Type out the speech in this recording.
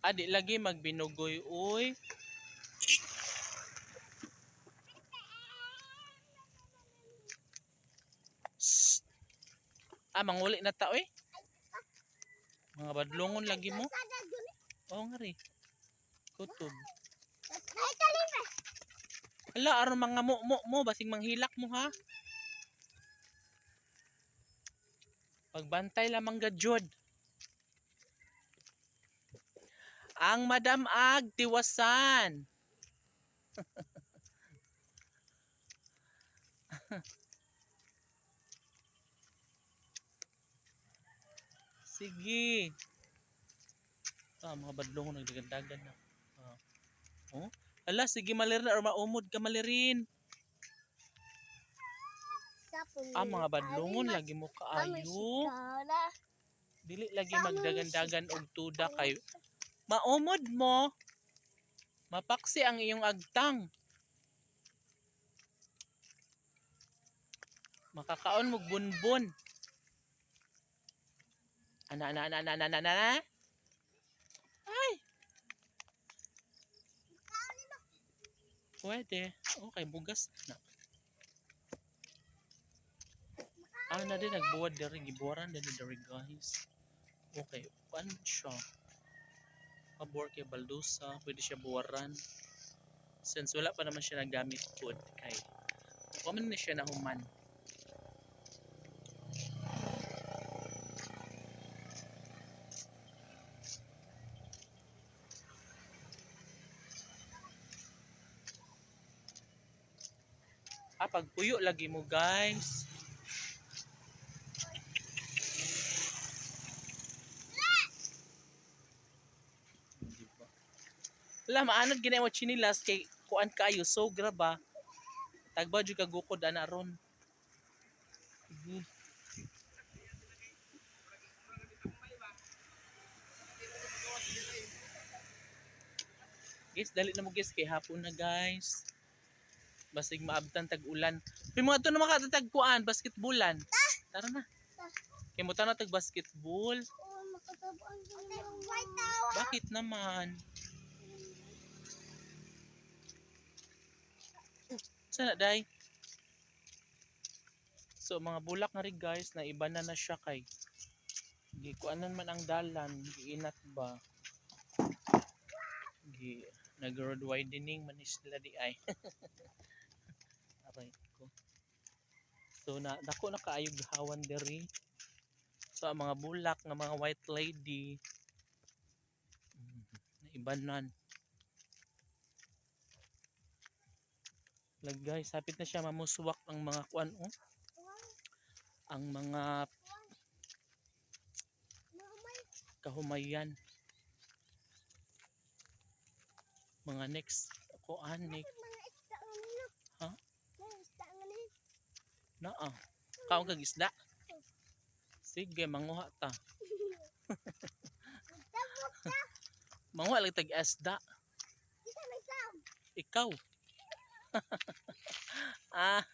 Adi lagi magbinugoy uy. Shh. Ah, manguli na ta oy. Mga badlongon lagi mo. Oo nga ri. Kutob. Ala, aron mga mo mo mo basing manghilak mo ha. Pagbantay lamang gadyod. Ang Madam Ag tiwasan. Sige. Ah, mga badlong nagdagandagan na. Ah. Oh? Ala, sige malir na or maumod ka malirin. Ah, mga badlongon lagi mo kaayo. Dili lagi magdagandagan og tuda kay maumod mo. Mapaksi ang iyong agtang. Makakaon mo bunbun. Ana ana ana ana ana ana. ana. Ay. Pwede. Okay, bugas na. Ah, na din nagbuwad diri gibuwaran din diri guys. Okay, paano siya? Pabor kay baldusa, pwede siya buwaran. Since wala pa naman siya nagamit food kay common na siya na human. Ah, pagpuyo lagi mo guys. Wala, maanod ginay mo chinilas kay kuan kayo, so graba. Tagba jud ka gukod ana ron. Sige. Guys, dali na mo guys kay hapon na guys. Basig maabtan tag ulan. May mga to na makatatag kuan, basketballan. Tara na. Kay mo na tag basketball. Oh. Bakit naman? Sana day? So mga bulak na rin guys, na iba na na siya kay gikuanan man ang dalan, giinat ba? Gi nag-road widening man sila di ay. Aray ko. So na dako na kaayog hawan diri. So ang mga bulak nga mga white lady Mm, naibanan. Lag guys, hapit na siya mamuswak ang mga kuan oh. Ang mga kahumayan. Mga next kuan isda nga nino. Ha? Na ah. Kaon kag isda. Sige, manguha ta. Manguha lang tag isda. Ikaw. Ah,